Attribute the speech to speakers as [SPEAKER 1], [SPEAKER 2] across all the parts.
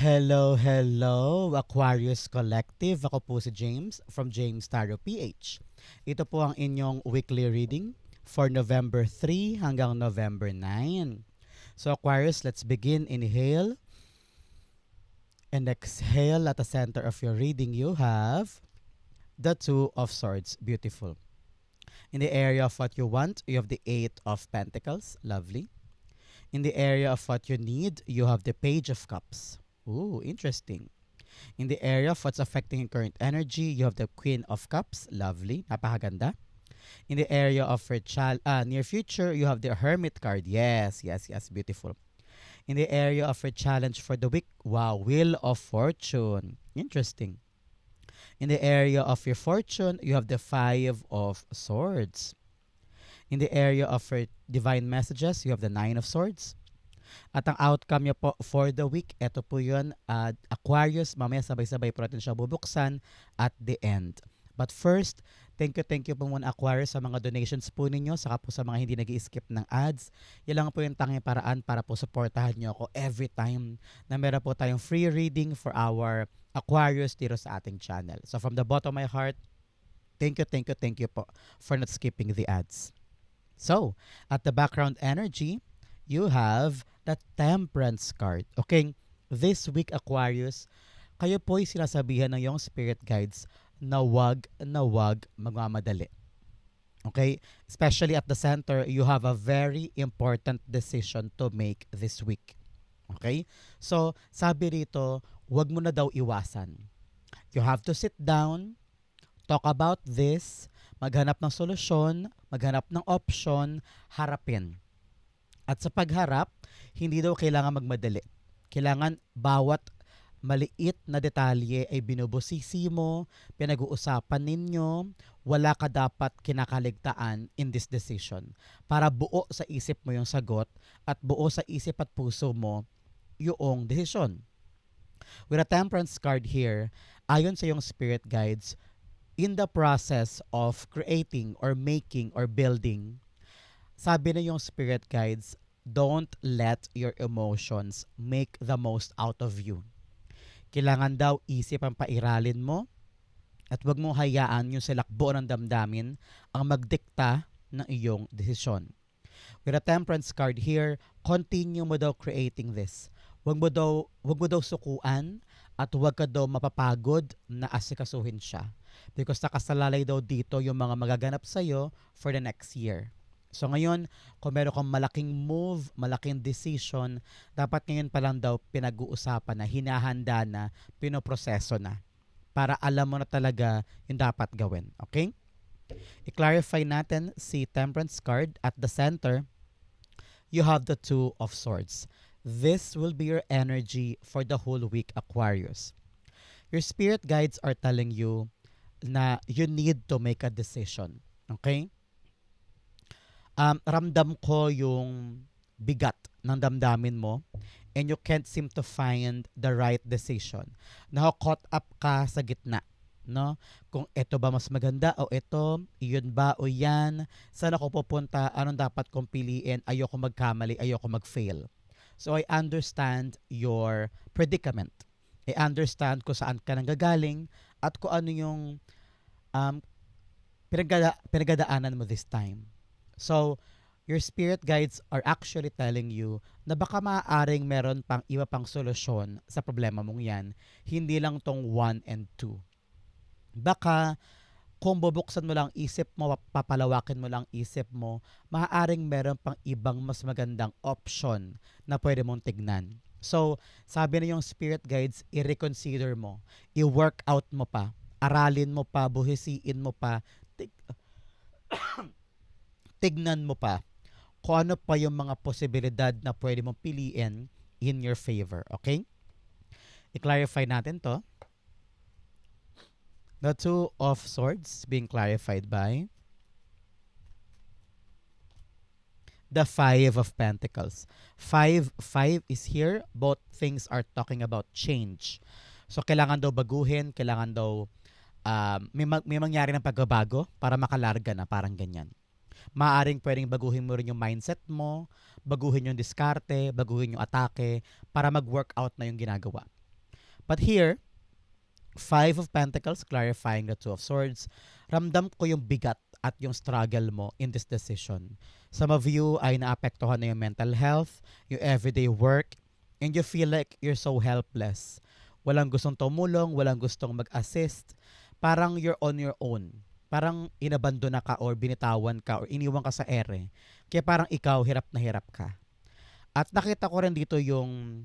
[SPEAKER 1] Hello, hello, Aquarius Collective. Ako po si James from James Tarot PH. Ito po ang inyong weekly reading for November 3 hanggang November 9. So Aquarius, let's begin. Inhale and exhale. At the center of your reading, you have the Two of Swords. Beautiful. In the area of what you want, you have the Eight of Pentacles. Lovely. In the area of what you need, you have the Page of Cups. Ooh, interesting. In the area of what's affecting current energy, you have the Queen of Cups. Lovely. Napakaganda. In the area of your child, uh, near future, you have the Hermit card. Yes, yes, yes. Beautiful. In the area of your challenge for the week, wow, Wheel of Fortune. Interesting. In the area of your fortune, you have the Five of Swords. In the area of your divine messages, you have the Nine of Swords. At ang outcome niya po for the week, ito po yun, uh, Aquarius, mamaya sabay-sabay po natin siya bubuksan at the end. But first, thank you, thank you po muna Aquarius sa mga donations po ninyo, saka po sa mga hindi nag skip ng ads. Yan lang po yung tanging paraan para po supportahan nyo ako every time na meron po tayong free reading for our Aquarius dito sa ating channel. So from the bottom of my heart, thank you, thank you, thank you po for not skipping the ads. So, at the background energy, you have the temperance card. Okay, this week Aquarius, kayo po'y sinasabihan ng yung spirit guides na wag na wag magmamadali. Okay? Especially at the center, you have a very important decision to make this week. Okay? So, sabi rito, wag mo na daw iwasan. You have to sit down, talk about this, maghanap ng solusyon, maghanap ng option, harapin. At sa pagharap, hindi daw kailangan magmadali. Kailangan bawat maliit na detalye ay binubusisi mo, pinag-uusapan ninyo, wala ka dapat kinakaligtaan in this decision. Para buo sa isip mo yung sagot at buo sa isip at puso mo yung decision. With a temperance card here, ayon sa yung spirit guides, in the process of creating or making or building, sabi na yung spirit guides, don't let your emotions make the most out of you. Kailangan daw isip ang pairalin mo at wag mo hayaan yung silakbo ng damdamin ang magdikta ng iyong desisyon. With a temperance card here, continue mo daw creating this. Wag mo daw, wag mo daw sukuan at wag ka daw mapapagod na asikasuhin siya because nakasalalay daw dito yung mga magaganap sa'yo for the next year. So ngayon, kung meron kang malaking move, malaking decision, dapat ngayon pa lang daw pinag-uusapan na, hinahanda na, pinoproseso na para alam mo na talaga yung dapat gawin. Okay? I-clarify natin si Temperance card at the center, you have the Two of Swords. This will be your energy for the whole week, Aquarius. Your spirit guides are telling you na you need to make a decision. Okay? Um, ramdam ko yung bigat ng damdamin mo and you can't seem to find the right decision. Nako-caught up ka sa gitna. No? Kung ito ba mas maganda o ito, iyon ba o yan, saan ako pupunta, anong dapat kong piliin, ayoko magkamali, ayoko mag-fail. So I understand your predicament. I understand kung saan ka nanggagaling, at kung ano yung um, pinagada, pinagadaanan mo this time. So, your spirit guides are actually telling you na baka maaaring meron pang iba pang solusyon sa problema mong yan, hindi lang tong 1 and 2. Baka kung bubuksan mo lang isip mo, papalawakin mo lang isip mo, maaaring meron pang ibang mas magandang option na pwede mong tignan. So, sabi na yung spirit guides, i-reconsider mo, i-work out mo pa, aralin mo pa, buhisiin mo pa, tignan mo pa kung ano pa yung mga posibilidad na pwede mong piliin in your favor. Okay? I-clarify natin to. The two of swords being clarified by the Five of Pentacles. Five, five is here. Both things are talking about change. So, kailangan daw baguhin, kailangan daw um, may, mag, may mangyari ng pagbabago para makalarga na, parang ganyan. Maaring pwedeng baguhin mo rin yung mindset mo, baguhin yung diskarte, baguhin yung atake, para mag-workout na yung ginagawa. But here, Five of Pentacles, clarifying the Two of Swords. Ramdam ko yung bigat at yung struggle mo in this decision. Some of you ay naapektuhan na yung mental health, yung everyday work, and you feel like you're so helpless. Walang gustong tumulong, walang gustong mag-assist. Parang you're on your own. Parang inabandona ka or binitawan ka or iniwan ka sa ere. Kaya parang ikaw hirap na hirap ka. At nakita ko rin dito yung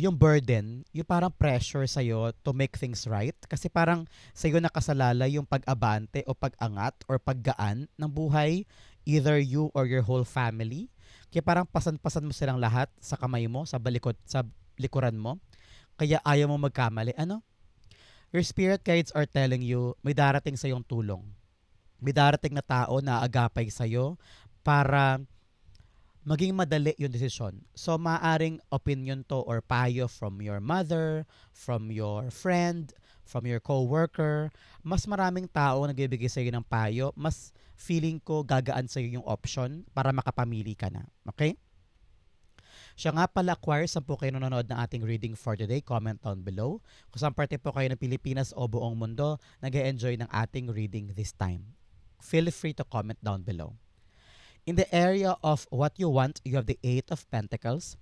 [SPEAKER 1] yung burden, yung parang pressure sa'yo to make things right. Kasi parang sa'yo nakasalala yung pag-abante o pag-angat or paggaan ng buhay, either you or your whole family. Kaya parang pasan-pasan mo silang lahat sa kamay mo, sa balikod, sa likuran mo. Kaya ayaw mo magkamali. Ano? Your spirit guides are telling you, may darating sa yung tulong. May darating na tao na agapay sa'yo para maging madali yung desisyon. So, maaring opinion to or payo from your mother, from your friend, from your co-worker. Mas maraming tao nagbibigay sa'yo ng payo. Mas feeling ko gagaan sa'yo yung option para makapamili ka na. Okay? Siya nga pala, Aquarius, saan po kayo nanonood ng ating reading for today? Comment down below. Kung saan parte po kayo ng Pilipinas o buong mundo, nag enjoy ng ating reading this time. Feel free to comment down below. In the area of what you want, you have the Eight of Pentacles.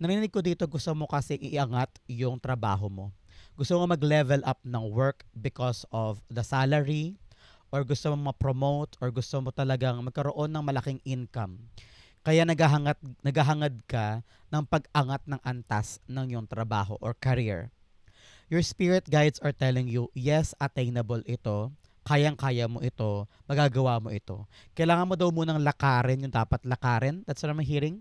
[SPEAKER 1] Narinig ko dito, gusto mo kasi iangat yung trabaho mo. Gusto mo mag-level up ng work because of the salary, or gusto mo ma-promote, or gusto mo talagang magkaroon ng malaking income. Kaya naghahangad, naghahangad ka ng pag-angat ng antas ng iyong trabaho or career. Your spirit guides are telling you, yes, attainable ito, kayang-kaya mo ito, magagawa mo ito. Kailangan mo daw munang lakarin yung dapat lakarin. That's what I'm hearing.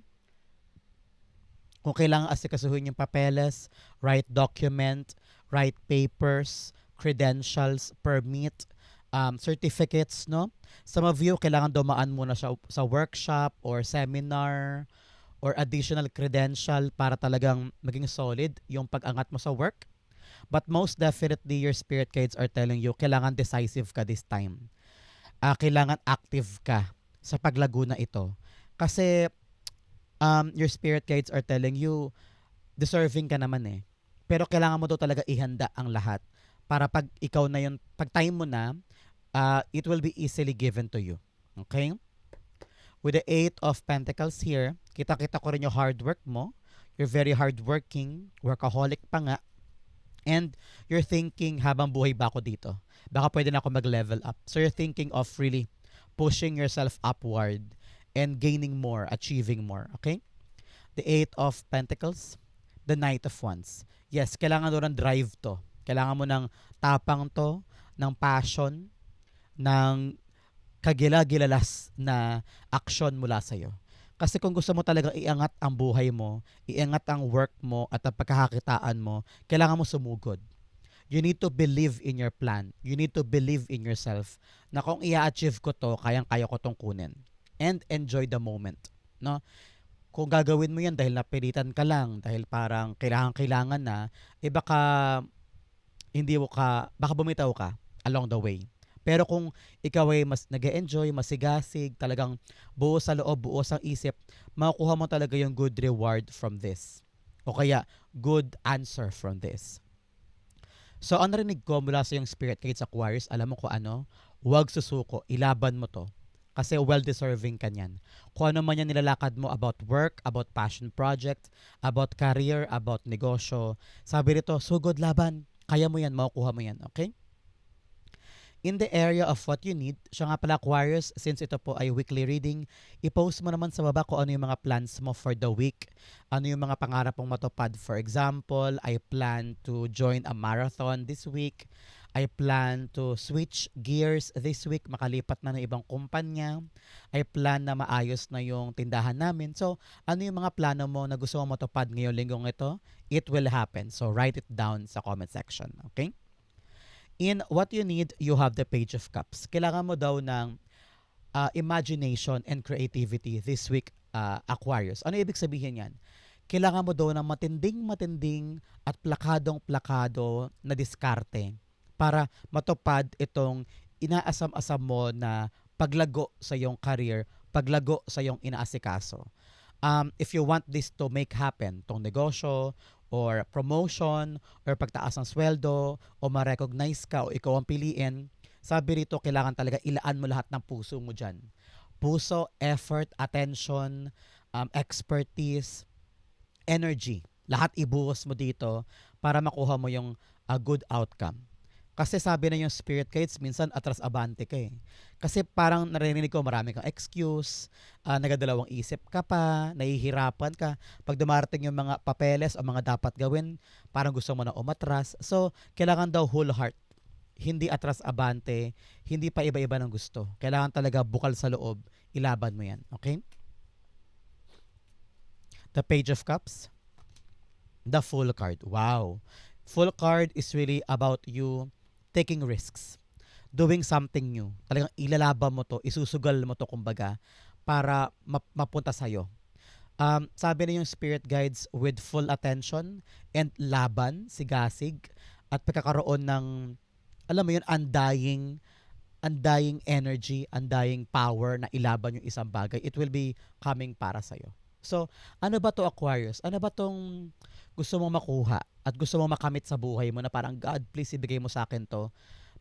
[SPEAKER 1] Kung kailangan asikasuhin yung papeles, write document, write papers, credentials, permit, um, certificates, no? Some of you, kailangan dumaan muna siya sa workshop or seminar or additional credential para talagang maging solid yung pag-angat mo sa work. But most definitely, your spirit guides are telling you, kailangan decisive ka this time. Uh, kailangan active ka sa paglago na ito. Kasi um, your spirit guides are telling you, deserving ka naman eh. Pero kailangan mo daw talaga ihanda ang lahat para pag ikaw na yun, pag time mo na, uh, it will be easily given to you. Okay? With the Eight of Pentacles here, kita-kita ko rin yung hard work mo. You're very hardworking, workaholic pa nga. And you're thinking, habang buhay ba ako dito? Baka pwede na ako mag-level up. So you're thinking of really pushing yourself upward and gaining more, achieving more. Okay? The Eight of Pentacles, the Knight of Wands. Yes, kailangan mo ng drive to. Kailangan mo ng tapang to, ng passion, ng kagila-gilalas na action mula sa'yo. Kasi kung gusto mo talaga iangat ang buhay mo, iangat ang work mo at ang pagkakakitaan mo, kailangan mo sumugod. You need to believe in your plan. You need to believe in yourself na kung i-achieve ko to, kayang-kaya ko tong kunin. And enjoy the moment. No? Kung gagawin mo yan dahil napilitan ka lang, dahil parang kailangan-kailangan na, eh baka hindi mo ka, baka bumitaw ka along the way. Pero kung ikaw ay mas nag enjoy masigasig, talagang buo sa loob, buo sa isip, makukuha mo talaga yung good reward from this. O kaya, good answer from this. So, ang narinig ko mula sa yung spirit guides Aquarius, alam mo ko ano? Huwag susuko, ilaban mo to. Kasi well-deserving ka niyan. Kung ano man yan nilalakad mo about work, about passion project, about career, about negosyo, sabi rito, sugod laban. Kaya mo yan, makukuha mo yan. Okay? In the area of what you need, siya nga pala Aquarius, since ito po ay weekly reading, i-post mo naman sa baba kung ano yung mga plans mo for the week, ano yung mga pangarap mong matupad. For example, I plan to join a marathon this week. I plan to switch gears this week, makalipat na ng ibang kumpanya. I plan na maayos na yung tindahan namin. So, ano yung mga plano mo na gusto mo matupad ngayong linggong ito? It will happen. So, write it down sa comment section. Okay? In what you need, you have the Page of Cups. Kailangan mo daw ng uh, imagination and creativity this week, uh, Aquarius. Ano ibig sabihin yan? Kailangan mo daw ng matinding-matinding at plakadong-plakado na diskarte para matupad itong inaasam-asam mo na paglago sa iyong career, paglago sa iyong inaasikaso. Um, if you want this to make happen, tong negosyo, or promotion or pagtaas ng sweldo o ma-recognize ka o ikaw ang piliin, sabi rito kailangan talaga ilaan mo lahat ng puso mo dyan. Puso, effort, attention, um, expertise, energy. Lahat ibuhos mo dito para makuha mo yung a good outcome. Kasi sabi na yung spirit guides, minsan atras abante ka eh. Kasi parang narinig ko marami kang excuse, uh, nagadalawang isip ka pa, nahihirapan ka. Pag dumarating yung mga papeles o mga dapat gawin, parang gusto mo na umatras. So, kailangan daw whole heart. Hindi atras abante, hindi pa iba-iba ng gusto. Kailangan talaga bukal sa loob, ilaban mo yan. Okay? The Page of Cups. The Full card. Wow. Full card is really about you taking risks. Doing something new. Talagang ilalaban mo to, isusugal mo to kumbaga para map- mapunta sa'yo. Um, sabi na yung spirit guides with full attention and laban, sigasig, at pagkakaroon ng, alam mo yun, undying, undying energy, undying power na ilaban yung isang bagay, it will be coming para sa'yo. So, ano ba to Aquarius? Ano ba tong gusto mong makuha at gusto mong makamit sa buhay mo na parang God, please ibigay mo sa akin to.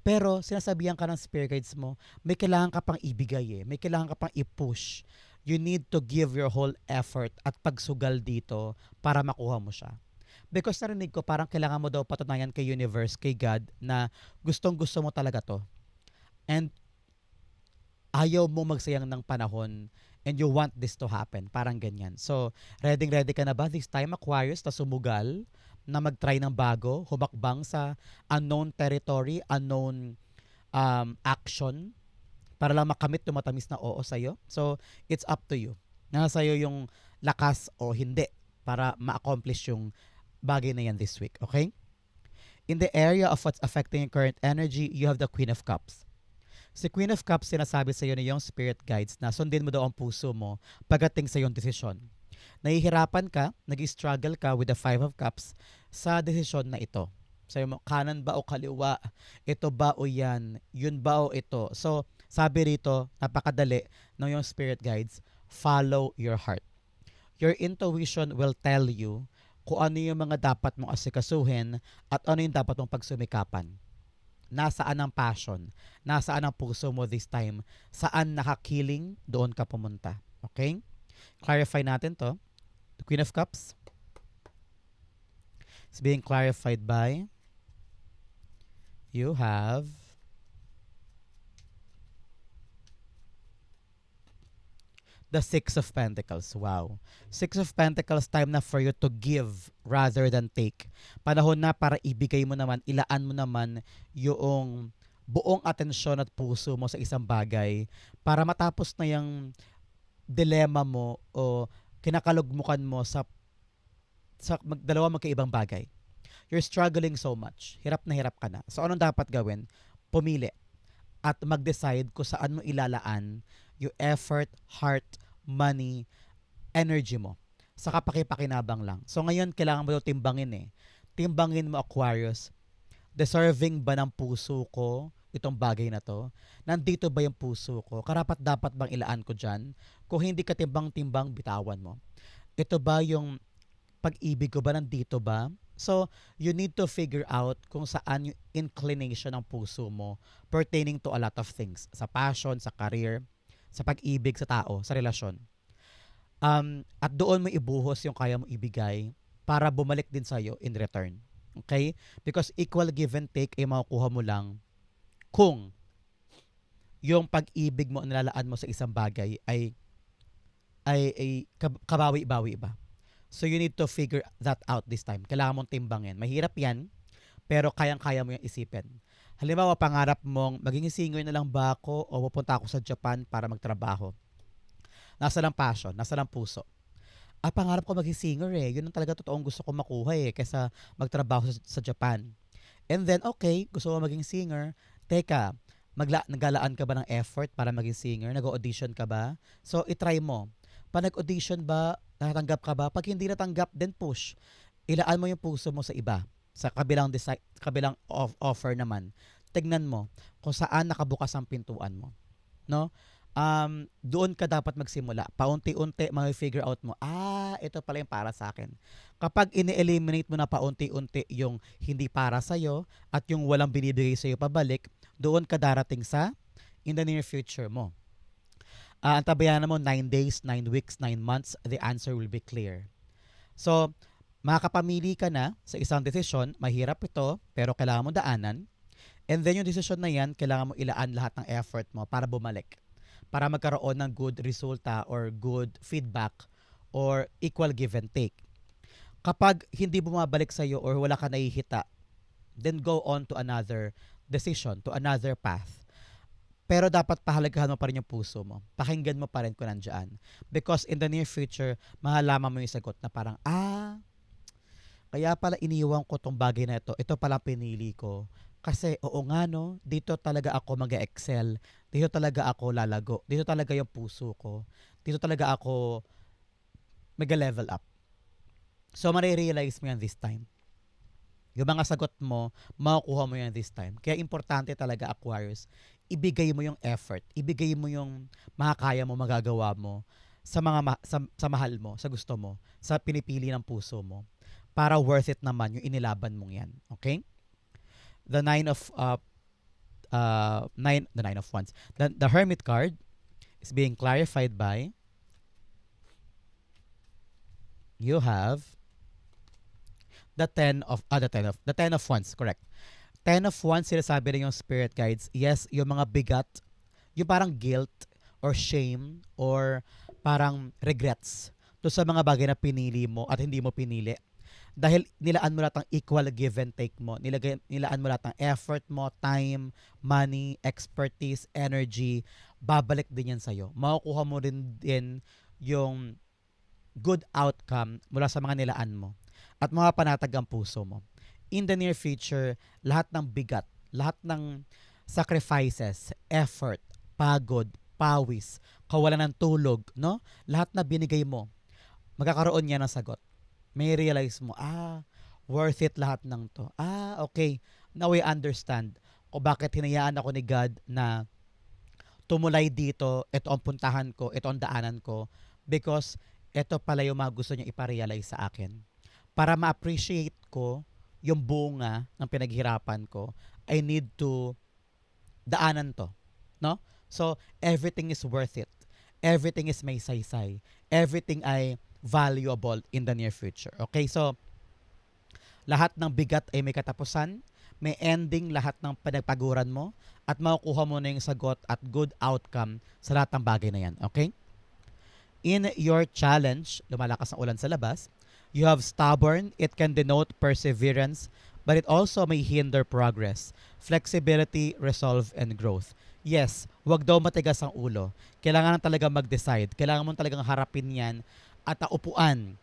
[SPEAKER 1] Pero sinasabihan ka ng spirit guides mo, may kailangan ka pang ibigay eh. May kailangan ka pang i-push. You need to give your whole effort at pagsugal dito para makuha mo siya. Because narinig ko, parang kailangan mo daw patunayan kay universe, kay God, na gustong gusto mo talaga to. And ayaw mo magsayang ng panahon and you want this to happen. Parang ganyan. So, ready ready ka na ba this time Aquarius na sumugal na mag-try ng bago, humakbang sa unknown territory, unknown um, action para lang makamit yung matamis na oo sa'yo. So, it's up to you. Nasa sa'yo yung lakas o hindi para ma-accomplish yung bagay na yan this week. Okay? In the area of what's affecting your current energy, you have the Queen of Cups. Si Queen of Cups sinasabi sa iyo ni yung spirit guides na sundin mo daw ang puso mo pagdating sa iyong desisyon. Nahihirapan ka, nag-struggle ka with the Five of Cups sa desisyon na ito. Sabi mo, kanan ba o kaliwa? Ito ba o yan? Yun ba o ito? So, sabi rito, napakadali ng yung spirit guides, follow your heart. Your intuition will tell you kung ano yung mga dapat mong asikasuhin at ano yung dapat mong pagsumikapan nasaan ang passion, nasaan ang puso mo this time, saan nakakiling, doon ka pumunta. Okay? Clarify natin to. The Queen of Cups is being clarified by you have the Six of Pentacles. Wow. Six of Pentacles, time na for you to give rather than take. Panahon na para ibigay mo naman, ilaan mo naman yung buong atensyon at puso mo sa isang bagay para matapos na yung dilema mo o kinakalugmukan mo sa sa mag, dalawa magkaibang bagay. You're struggling so much. Hirap na hirap ka na. So anong dapat gawin? Pumili at mag-decide kung saan mo ilalaan yung effort, heart, money, energy mo. Sa kapakipakinabang lang. So ngayon, kailangan mo daw timbangin eh. Timbangin mo Aquarius, deserving ba ng puso ko itong bagay na to? Nandito ba yung puso ko? Karapat dapat bang ilaan ko dyan? Kung hindi ka timbang-timbang, bitawan mo. Ito ba yung pag-ibig ko ba nandito ba? So, you need to figure out kung saan yung inclination ng puso mo pertaining to a lot of things. Sa passion, sa career, sa pag-ibig sa tao, sa relasyon. Um, at doon mo ibuhos yung kaya mo ibigay para bumalik din sa'yo in return. Okay? Because equal give and take ay makukuha mo lang kung yung pag-ibig mo nilalaan mo sa isang bagay ay ay, ay kabawi-bawi ba. So you need to figure that out this time. Kailangan mong timbangin. Mahirap yan, pero kayang-kaya mo yung isipin. Halimbawa, pangarap mong maging singer na lang ba ako o pupunta ako sa Japan para magtrabaho. Nasa lang passion, nasa lang puso. Ah, pangarap ko maging singer eh. Yun ang talaga totoong gusto ko makuha eh, kaysa magtrabaho sa, sa Japan. And then, okay, gusto mo maging singer. Teka, magla nagalaan ka ba ng effort para maging singer? Nag-audition ka ba? So, itry mo. Pa nag-audition ba, natanggap ka ba? Pag hindi natanggap, then push. Ilaan mo yung puso mo sa iba sa kabilang design, kabilang off- offer naman, tignan mo kung saan nakabukas ang pintuan mo. No? um, doon ka dapat magsimula. Paunti-unti, ma-figure out mo, ah, ito pala yung para sa akin. Kapag ini-eliminate mo na paunti-unti yung hindi para sa'yo at yung walang binibigay sa'yo pabalik, doon ka darating sa in the near future mo. Uh, ang tabayanan mo, 9 days, 9 weeks, 9 months, the answer will be clear. So, makakapamili ka na sa isang desisyon, mahirap ito, pero kailangan mo daanan. And then yung desisyon na yan, kailangan mo ilaan lahat ng effort mo para bumalik. Para magkaroon ng good resulta or good feedback or equal give and take. Kapag hindi bumabalik sa iyo or wala ka nahihita, then go on to another decision, to another path. Pero dapat pahalagahan mo pa rin yung puso mo. Pakinggan mo pa rin kung nandyan. Because in the near future, mahalaman mo yung sagot na parang, ah, kaya pala iniwan ko tong bagay na ito. Ito pala pinili ko. Kasi oo nga no, dito talaga ako mag excel Dito talaga ako lalago. Dito talaga yung puso ko. Dito talaga ako mag-level up. So, marirealize mo yan this time. Yung mga sagot mo, makukuha mo yan this time. Kaya importante talaga, Aquarius, ibigay mo yung effort, ibigay mo yung makakaya mo, magagawa mo sa mga ma- sa, sa mahal mo, sa gusto mo, sa pinipili ng puso mo para worth it naman yung inilaban mong yan. Okay? The nine of uh, uh, nine the nine of wands. The, the hermit card is being clarified by you have the ten of uh, the ten of the ten of wands, correct. Ten of Wands, sinasabi rin yung spirit guides, yes, yung mga bigat, yung parang guilt or shame or parang regrets to sa mga bagay na pinili mo at hindi mo pinili. Dahil nilaan mo lahat ng equal give and take mo. Nilagay, nilaan mo lahat ng effort mo, time, money, expertise, energy. Babalik din yan sa'yo. Makukuha mo rin din yung good outcome mula sa mga nilaan mo. At mapapanatag ang puso mo in the near future, lahat ng bigat, lahat ng sacrifices, effort, pagod, pawis, kawalan ng tulog, no? Lahat na binigay mo, magkakaroon niya ng sagot. May realize mo, ah, worth it lahat ng to. Ah, okay. Now I understand kung bakit hinayaan ako ni God na tumulay dito, ito ang puntahan ko, ito ang daanan ko, because ito pala yung mga gusto niya iparealize sa akin. Para ma-appreciate ko yung bunga ng pinaghirapan ko, I need to daanan to. No? So, everything is worth it. Everything is may saysay. Everything ay valuable in the near future. Okay? So, lahat ng bigat ay may katapusan, may ending lahat ng pinagpaguran mo, at makukuha mo na yung sagot at good outcome sa lahat ng bagay na yan. Okay? In your challenge, lumalakas ang ulan sa labas, You have stubborn, it can denote perseverance, but it also may hinder progress, flexibility, resolve, and growth. Yes, wag daw matigas ang ulo. Kailangan talaga mag-decide. Kailangan mo talagang harapin yan at upuan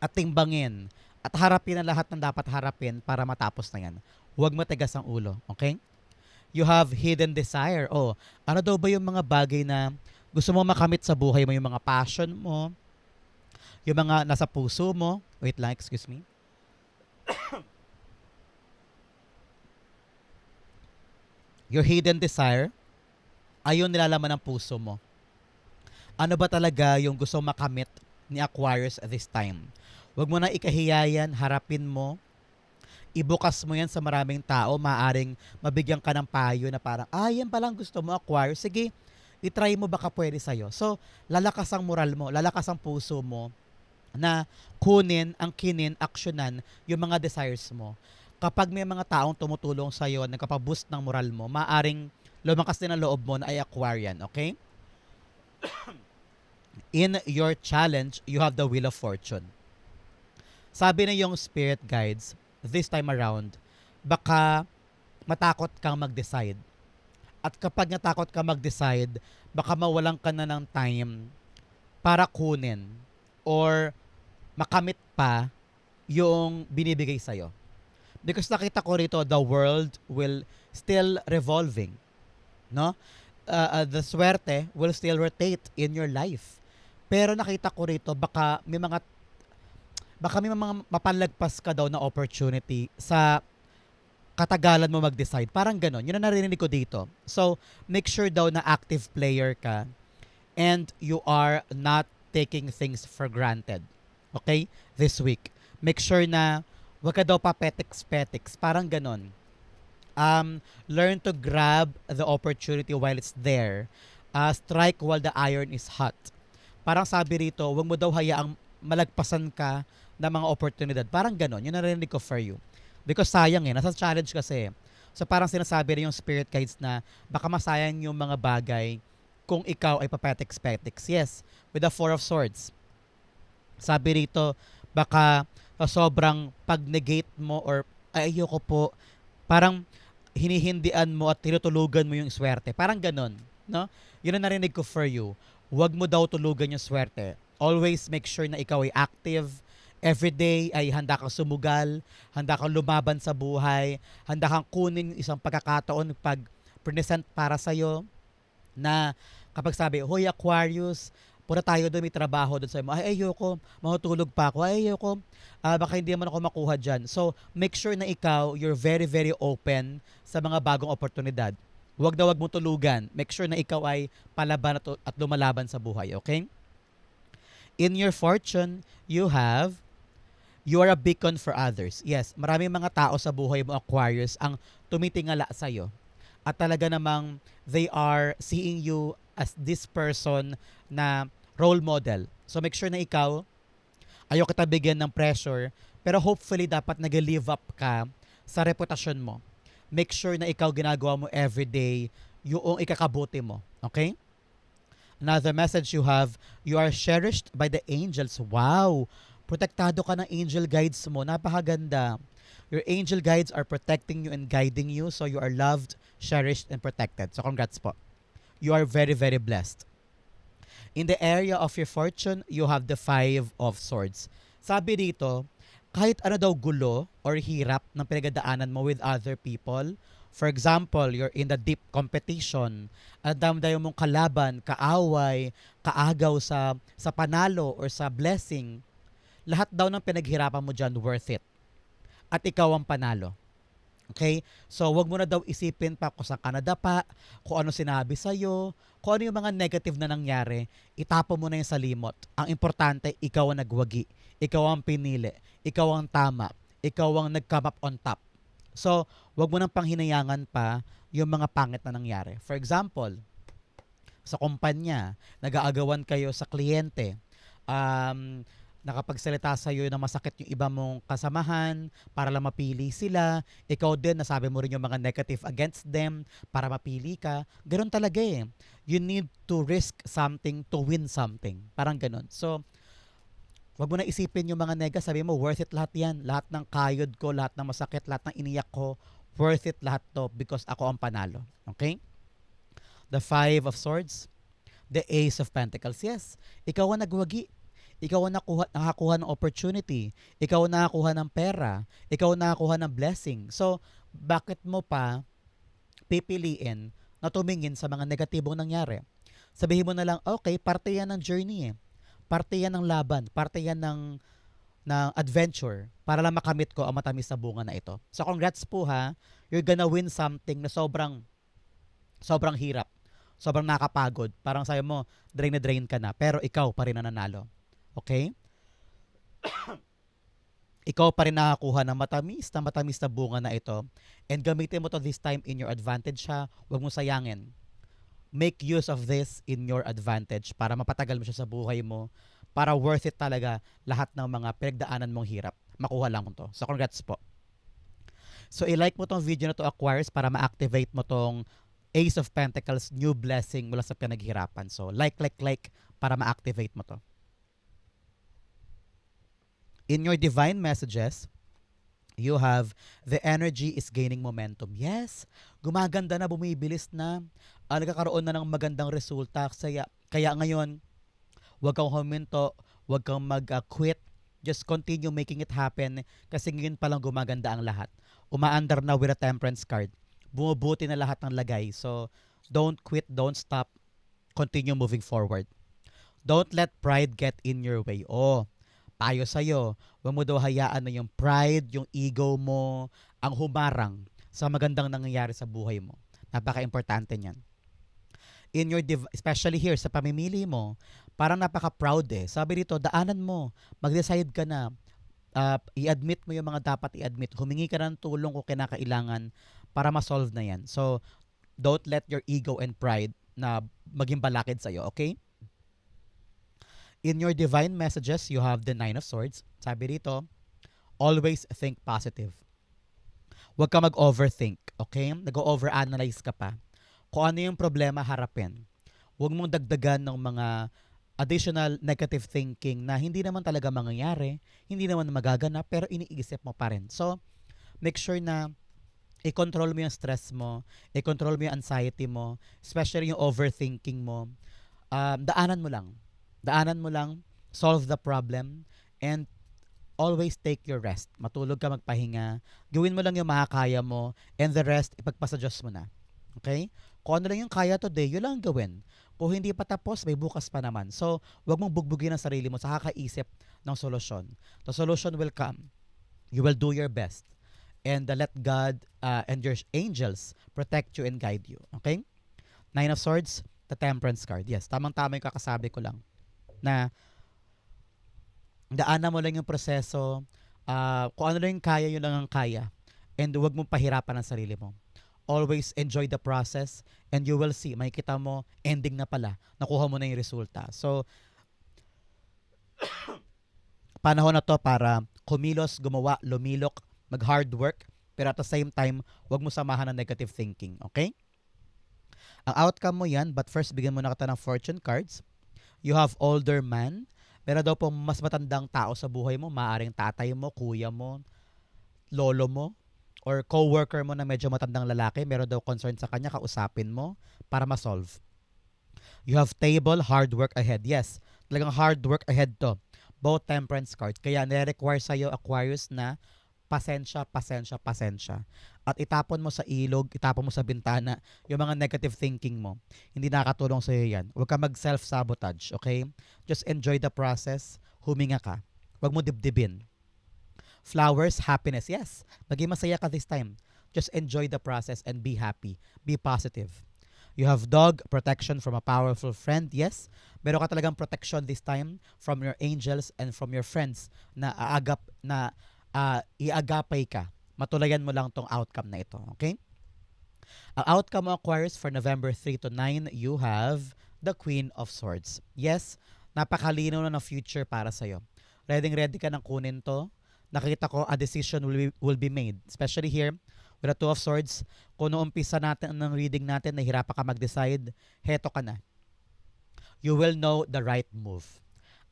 [SPEAKER 1] at timbangin at harapin ang lahat ng dapat harapin para matapos na yan. Huwag matigas ang ulo, okay? You have hidden desire. Oh, ano daw ba yung mga bagay na gusto mo makamit sa buhay mo, yung mga passion mo, yung mga nasa puso mo, wait lang, excuse me. Your hidden desire, ayun nilalaman ng puso mo. Ano ba talaga yung gusto makamit ni Aquarius at this time? Huwag mo na ikahiyayan, harapin mo, ibukas mo yan sa maraming tao, maaring mabigyan ka ng payo na parang, ah, yan palang gusto mo, Aquarius. Sige, itry mo baka pwede sa'yo. So, lalakas ang moral mo, lalakas ang puso mo, na kunin, ang kinin, aksyonan yung mga desires mo. Kapag may mga taong tumutulong sa iyo, nagpapaboost ng moral mo, maaring lumakas din ang loob mo na ay Aquarian, okay? In your challenge, you have the Wheel of Fortune. Sabi na yung spirit guides, this time around, baka matakot kang mag-decide. At kapag natakot ka mag-decide, baka mawalan ka na ng time para kunin or makamit pa yung binibigay sa'yo. Because nakita ko rito, the world will still revolving. No? Uh, uh, the swerte will still rotate in your life. Pero nakita ko rito, baka may mga baka may mga mapanlagpas ka daw na opportunity sa katagalan mo mag-decide. Parang ganon. Yun ang narinig ko dito. So, make sure daw na active player ka and you are not taking things for granted. Okay? This week. Make sure na wag ka daw pa petiks-petiks. Parang ganon. Um, learn to grab the opportunity while it's there. Uh, strike while the iron is hot. Parang sabi rito, wag mo daw hayaang malagpasan ka ng mga oportunidad. Parang ganon. Yun narinig ko for you. Because sayang eh. Nasa challenge kasi. So parang sinasabi rin yung spirit guides na baka masayang yung mga bagay kung ikaw ay papetiks-petiks. Yes, with the Four of Swords. Sabi rito, baka sa sobrang pag-negate mo or ay ayoko po, parang hinihindian mo at tinutulugan mo yung swerte. Parang ganon. No? Yun ang narinig ko for you. Huwag mo daw tulugan yung swerte. Always make sure na ikaw ay active, everyday ay handa kang sumugal, handa kang lumaban sa buhay, handa kang kunin isang pagkakataon pag present para sa'yo na kapag sabi, Hoy Aquarius, pura tayo doon, may trabaho doon sa mo. Ay, ayoko, mahutulog pa ako. Ay, ayoko, ah, baka hindi man ako makuha dyan. So, make sure na ikaw, you're very, very open sa mga bagong oportunidad. Huwag na huwag mo tulugan. Make sure na ikaw ay palaban at, at lumalaban sa buhay, okay? In your fortune, you have you are a beacon for others. Yes, maraming mga tao sa buhay mo, Aquarius, ang tumitingala sa iyo. At talaga namang they are seeing you as this person na role model. So make sure na ikaw, ayaw kita bigyan ng pressure, pero hopefully dapat nag-live up ka sa reputasyon mo. Make sure na ikaw ginagawa mo everyday yung ikakabuti mo. Okay? Another message you have, you are cherished by the angels. Wow! Protektado ka ng angel guides mo. Napakaganda. Your angel guides are protecting you and guiding you so you are loved, cherished, and protected. So congrats po. You are very, very blessed. In the area of your fortune, you have the five of swords. Sabi dito, kahit ano daw gulo or hirap ng pinagdaanan mo with other people, For example, you're in the deep competition. Ang dami mong kalaban, kaaway, kaagaw sa sa panalo or sa blessing. Lahat daw ng pinaghirapan mo dyan worth it. At ikaw ang panalo. Okay? So, wag mo na daw isipin pa kung sa Canada pa, kung ano sinabi sa'yo, kung ano yung mga negative na nangyari, itapon mo na yung sa limot. Ang importante, ikaw ang nagwagi. Ikaw ang pinili. Ikaw ang tama. Ikaw ang nag-come up on top. So, wag mo nang panghinayangan pa yung mga pangit na nangyari. For example, sa kumpanya, nag-aagawan kayo sa kliyente, um, nakapagsalita sa iyo na masakit yung iba mong kasamahan para lang mapili sila. Ikaw din, nasabi mo rin yung mga negative against them para mapili ka. Ganon talaga eh. You need to risk something to win something. Parang ganon. So, Wag mo na isipin yung mga nega, sabi mo worth it lahat 'yan. Lahat ng kayod ko, lahat ng masakit, lahat ng iniyak ko, worth it lahat 'to because ako ang panalo. Okay? The Five of Swords, the Ace of Pentacles. Yes, ikaw ang nagwagi. Ikaw ang nakuha, nakakuha ng opportunity. Ikaw ang nakakuha ng pera. Ikaw ang nakakuha ng blessing. So, bakit mo pa pipiliin na tumingin sa mga negatibong nangyari? Sabihin mo na lang, okay, parte yan ng journey eh parte yan ng laban, parte yan ng, ng adventure para lang makamit ko ang matamis na bunga na ito. So congrats po ha, you're gonna win something na sobrang, sobrang hirap. Sobrang nakapagod. Parang sabi mo, drain na drain ka na. Pero ikaw pa rin nanalo. Okay? ikaw pa rin nakakuha ng matamis na matamis na bunga na ito. And gamitin mo to this time in your advantage ha. Huwag mo sayangin make use of this in your advantage para mapatagal mo siya sa buhay mo para worth it talaga lahat ng mga pinagdaanan mong hirap. Makuha lang to. So congrats po. So i-like mo tong video na to Aquarius para ma-activate mo tong Ace of Pentacles new blessing mula sa pinaghirapan. So like, like, like para ma-activate mo to. In your divine messages, you have the energy is gaining momentum. Yes, gumaganda na, bumibilis na, uh, nagkakaroon na ng magandang resulta. Kaya, kaya ngayon, huwag kang huminto, huwag kang mag-quit. Just continue making it happen kasi ngayon pa lang gumaganda ang lahat. Umaandar na with a temperance card. Bumubuti na lahat ng lagay. So, don't quit, don't stop. Continue moving forward. Don't let pride get in your way. Oh, payo sa'yo, huwag mo daw hayaan na yung pride, yung ego mo, ang humarang sa magandang nangyayari sa buhay mo. Napaka-importante niyan. In your, div- especially here, sa pamimili mo, parang napaka-proud eh. Sabi dito, daanan mo, mag-decide ka na, uh, i-admit mo yung mga dapat i-admit. Humingi ka ng tulong kung kinakailangan para ma-solve na yan. So, don't let your ego and pride na maging balakid sa'yo, okay? In your divine messages, you have the Nine of Swords. Sabi dito, always think positive. Huwag ka mag-overthink, okay? Nag-overanalyze ka pa. Kung ano yung problema, harapin. Huwag mong dagdagan ng mga additional negative thinking na hindi naman talaga mangyayari, hindi naman magaganap, pero iniisip mo pa rin. So, make sure na i-control mo yung stress mo, i-control mo yung anxiety mo, especially yung overthinking mo. Um, daanan mo lang. Daanan mo lang, solve the problem, and always take your rest. Matulog ka, magpahinga. Gawin mo lang yung makakaya mo, and the rest, ipagpasa Diyos mo na. Okay? Kung ano lang yung kaya today, yun lang ang gawin. Kung hindi pa tapos, may bukas pa naman. So, wag mong bugbugin ang sarili mo sa kakaisip ng solusyon. The solution will come. You will do your best. And uh, let God uh, and your angels protect you and guide you. Okay? Nine of Swords, the Temperance card. Yes, tamang-tama yung kakasabi ko lang. Na daanan mo lang yung proseso. Uh, kung ano lang yung kaya, yun lang ang kaya. And wag mong pahirapan ang sarili mo always enjoy the process and you will see, makikita mo, ending na pala, nakuha mo na yung resulta. So, panahon na to para kumilos, gumawa, lumilok, mag-hard work, pero at the same time, wag mo samahan ng negative thinking, okay? Ang outcome mo yan, but first, bigyan mo na kita ng fortune cards. You have older man. Meron daw pong mas matandang tao sa buhay mo, maaring tatay mo, kuya mo, lolo mo, or co-worker mo na medyo matandang lalaki, meron daw concern sa kanya, kausapin mo para ma-solve. You have table, hard work ahead. Yes, talagang hard work ahead to. Both temperance cards. Kaya nire-require sa'yo, Aquarius, na pasensya, pasensya, pasensya. At itapon mo sa ilog, itapon mo sa bintana, yung mga negative thinking mo. Hindi nakakatulong sa'yo yan. Huwag ka mag-self-sabotage, okay? Just enjoy the process, huminga ka. Huwag mo dibdibin flowers, happiness. Yes, maging masaya ka this time. Just enjoy the process and be happy. Be positive. You have dog protection from a powerful friend. Yes, meron ka talagang protection this time from your angels and from your friends na aagap na uh, iagapay ka. Matulayan mo lang tong outcome na ito. Okay? Ang outcome mo Aquarius for November 3 to 9, you have the Queen of Swords. Yes, napakalino na ng future para sa'yo. Ready ready ka nang kunin to nakita ko a decision will be, will be made. Especially here, with the Two of Swords, kung umpisa natin ng reading natin, nahirapan ka mag-decide, heto ka na. You will know the right move.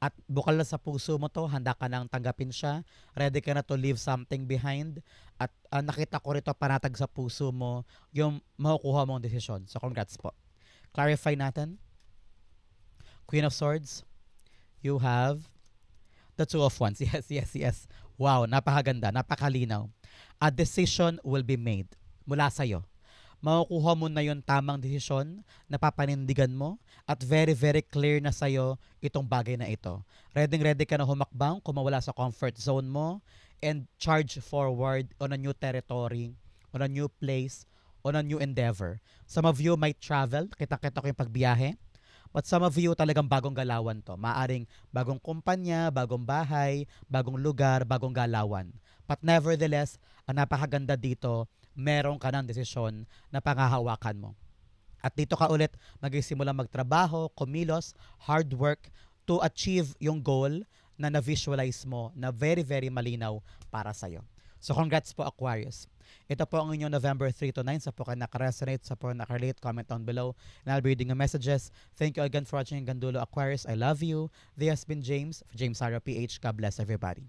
[SPEAKER 1] At bukal na sa puso mo to, handa ka nang tanggapin siya, ready ka na to leave something behind, at uh, nakita ko rito panatag sa puso mo yung makukuha mong desisyon. So congrats po. Clarify natin. Queen of Swords, you have the Two of Wands. Yes, yes, yes. Wow, napakaganda, napakalinaw. A decision will be made mula sa'yo. Makukuha mo na yon tamang desisyon na papanindigan mo at very, very clear na sa'yo itong bagay na ito. Ready, ready ka na humakbang, kumawala sa comfort zone mo, and charge forward on a new territory, on a new place, on a new endeavor. Some of you might travel, kita-kita ko yung pagbiyahe, But some of you talagang bagong galawan to. Maaring bagong kumpanya, bagong bahay, bagong lugar, bagong galawan. But nevertheless, ang napakaganda dito, meron ka ng desisyon na pangahawakan mo. At dito ka ulit magsisimula magtrabaho, kumilos, hard work to achieve yung goal na na-visualize mo na very, very malinaw para sa'yo. So congrats po Aquarius. Ito po ang inyong November 3 to 9. Sa po kayo nakaresonate, sa po nakarelate, comment down below. And I'll be reading your messages. Thank you again for watching Gandulo Aquarius. I love you. This has been James, James Sara PH. God bless everybody.